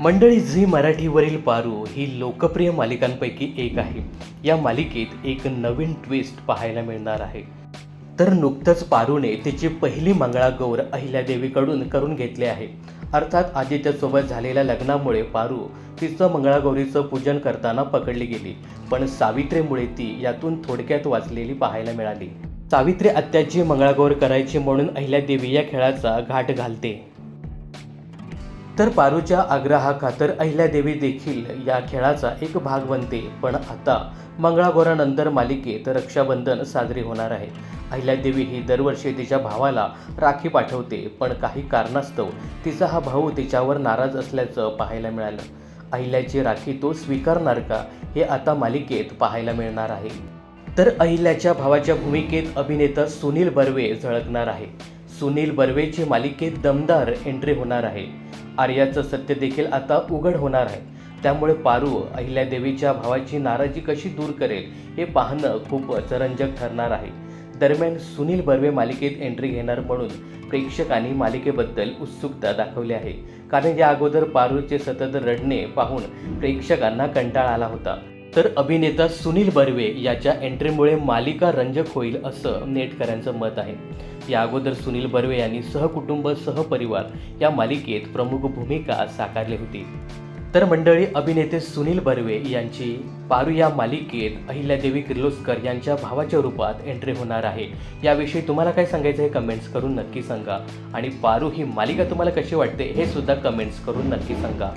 मंडळी झी मराठीवरील पारू ही लोकप्रिय मालिकांपैकी एक आहे. या मालिकेत एक नवीन ट्विस्ट पाहायला मिळणार आहे. तर नुकतंच पारूने तिची पहिली मंगळागौर अहिल्यादेवीकडून करून घेतले आहे. अर्थात आदित्यसोबत झालेल्या लग्नामुळे पारू तिचं मंगळागौरीचं पूजन करताना पकडली गेली पण सावित्रीमुळे ती यातून थोडक्यात वाचलेली पाहायला मिळाली. सावित्री आत्याची मंगळागौर करायची म्हणून अहिल्यादेवी या खेळाचा घाट घालते. तर पारूच्या आग्रहाखातर अहिल्यादेवी देखील या खेळाचा एक भाग बनते. पण आता मंगळागौरानंतर मालिकेत रक्षाबंधन साजरी होणार आहे. अहिल्यादेवी ही दरवर्षी तिच्या भावाला राखी पाठवते पण काही कारणास्तव तिचा हा भाऊ तिच्यावर नाराज असल्याचं पाहायला मिळालं. अहिल्याची राखी तो स्वीकारणार का हे आता मालिकेत पाहायला मिळणार आहे. तर अहिल्याच्या भावाच्या भूमिकेत अभिनेता सुनील बर्वे झळकणार आहे. सुनील बर्वेची मालिकेत दमदार एंट्री होणार आहे. आर्याचं सत्य देखील आता उघड होणार आहे. त्यामुळे पारू अहिल्यादेवीच्या भावाची नाराजी कशी दूर करेल हे पाहणं खूपच रंजक ठरणार आहे. दरम्यान सुनील बर्वे मालिकेत एंट्री घेणार म्हणून प्रेक्षकांनी मालिकेबद्दल उत्सुकता दाखवली आहे. कारण या अगोदर पारूचे सतत रडणे पाहून प्रेक्षकांना कंटाळा आला होता. तर अभिनेता सुनील बर्वे याच्या एंट्रीमुळे मालिका रंजक होईल असं नेटकऱ्यांचं मत आहे. या अगोदर सुनील बर्वे यांनी सहकुटुंब सहपरिवार या मालिकेत प्रमुख भूमिका साकारली होती. तर मंडळी अभिनेते सुनील बर्वे यांची पारू या मालिकेत अहिल्यादेवी किर्लोस्कर यांच्या भावाच्या रूपात एंट्री होणार आहे. याविषयी तुम्हाला काय सांगायचं हे कमेंट्स करून नक्की सांगा. आणि पारू ही मालिका तुम्हाला कशी वाटते हे सुद्धा कमेंट्स करून नक्की सांगा.